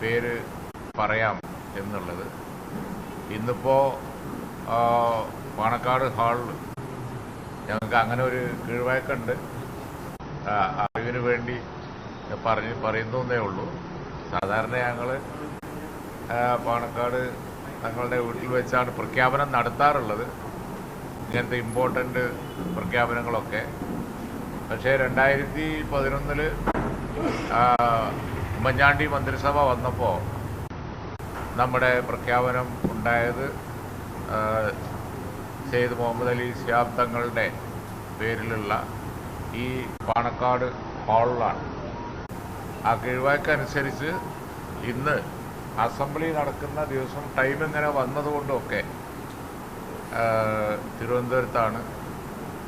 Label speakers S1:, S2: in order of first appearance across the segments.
S1: പേര് പറയാം എന്നുള്ളത്. ഇന്നിപ്പോൾ പാണക്കാട് ഹാളിൽ ഞങ്ങൾക്ക് അങ്ങനെ ഒരു കീഴ്വഴക്കുണ്ട്. അറിവിന് വേണ്ടി പറഞ്ഞ് പറയുന്നേ ഉള്ളൂ. സാധാരണ ഞങ്ങൾ പാണക്കാട് തങ്ങളുടെ വീട്ടിൽ വെച്ചാണ് പ്രഖ്യാപനം നടത്താറുള്ളത്. ഇങ്ങനത്തെ ഇമ്പോർട്ടന്റ് പ്രഖ്യാപനങ്ങളൊക്കെ. പക്ഷേ രണ്ടായിരത്തി പതിനൊന്നിൽ ഉമ്മൻചാണ്ടി മന്ത്രിസഭ വന്നപ്പോൾ നമ്മുടെ പ്രഖ്യാപനം ഉണ്ടായത് സെയ്ദ് മുഹമ്മദ് അലി ശിഹാബ് തങ്ങളുടെ പേരിലുള്ള ഈ പാണക്കാട് ഹാളിലാണ്. ആ കിഴിവാക്കനുസരിച്ച് ഇന്ന് അസംബ്ലി നടക്കുന്ന ദിവസം ടൈം ഇങ്ങനെ വന്നതുകൊണ്ടൊക്കെ തിരുവനന്തപുരത്താണ്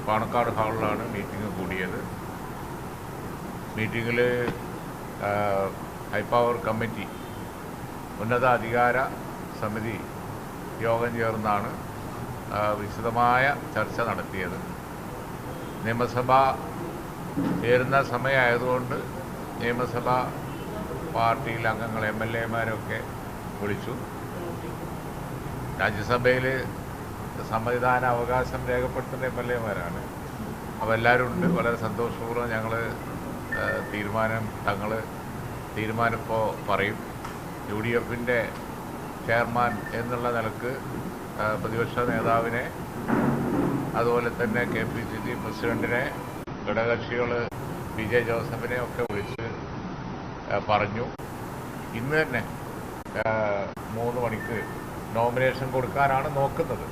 S1: പാണക്കാട് ഹാളിലാണ് മീറ്റിംഗ് കൂടിയത്. മീറ്റിങ്ങിൽ ഹൈപ്പവർ കമ്മിറ്റി ഉന്നതാധികാര സമിതി യോഗം ചേർന്നാണ് വിശദമായ ചർച്ച നടത്തിയത്. നിയമസഭ ചേരുന്ന സമയമായതുകൊണ്ട് നിയമസഭ പാർട്ടിയിൽ അംഗങ്ങൾ എം എൽ എമാരൊക്കെ വിളിച്ചു. രാജ്യസഭയിൽ സമ്മതിദാന അവകാശം രേഖപ്പെടുത്തുന്ന എം എൽ എമാരാണ്. അവരെല്ലാവരും ഉണ്ട്. വളരെ സന്തോഷപൂർവം ഞങ്ങൾ തീരുമാനം തങ്ങൾ തീരുമാനിപ്പോൾ പറയും. യു ഡി എഫിന്റെ ചെയർമാൻ എന്നുള്ള നിലയ്ക്ക് പ്രതിപക്ഷ നേതാവിനെ അതുപോലെ തന്നെ കെ പി സി സി പ്രസിഡന്റിനെ ഘടകകക്ഷികൾ പി ജെ ജോസഫിനെ ഒക്കെ വിളിച്ച് പറഞ്ഞു. ഇന്ന് തന്നെ മൂന്ന് മണിക്ക് നോമിനേഷൻ കൊടുക്കാനാണ് നോക്കുന്നത്.